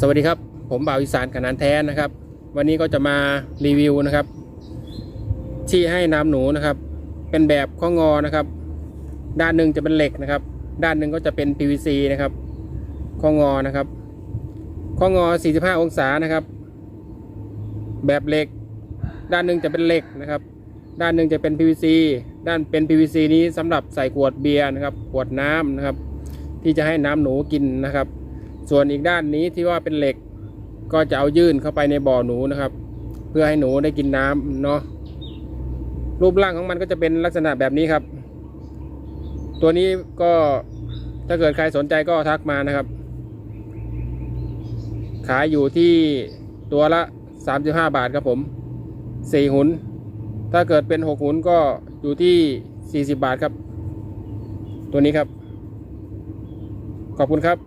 สวัสดีครับ ผมบ่าวอีสานขนานแท้นะครับ วันนี้ก็จะมารีวิวนะครับ ที่ให้น้ำหนูนะครับ เป็นแบบข้องอนะครับ ด้านหนึ่งจะเป็นเหล็กนะครับ ด้านหนึ่งก็จะเป็น PVC นะครับข้องอนะครับข้องอ 45 องศานะครับ แบบเหล็ก ด้านหนึ่งจะเป็นเหล็กนะครับ ด้านหนึ่งจะเป็น PVC ด้านเป็น PVC นี้สำหรับใส่ขวดเบียร์นะครับขวดน้ำนะครับ ที่จะให้น้ำหนูกินนะครับ ส่วนอีกด้านนี้ที่ว่าเป็นเหล็กก็จะเอายื่นเข้าไปในบ่อหนูนะครับ เพื่อให้หนูได้กินน้ำเนาะรูปร่างของมันก็จะเป็นลักษณะแบบนี้ครับ ตัวนี้ก็ถ้าเกิดใครสนใจก็ทักมานะครับ ขายอยู่ที่ตัวละ 35 บาทครับผม 4 หุน ถ้าเกิดเป็น 6 หุนก็อยู่ที่ 40 บาทครับ ตัวนี้ครับ ขอบคุณครับ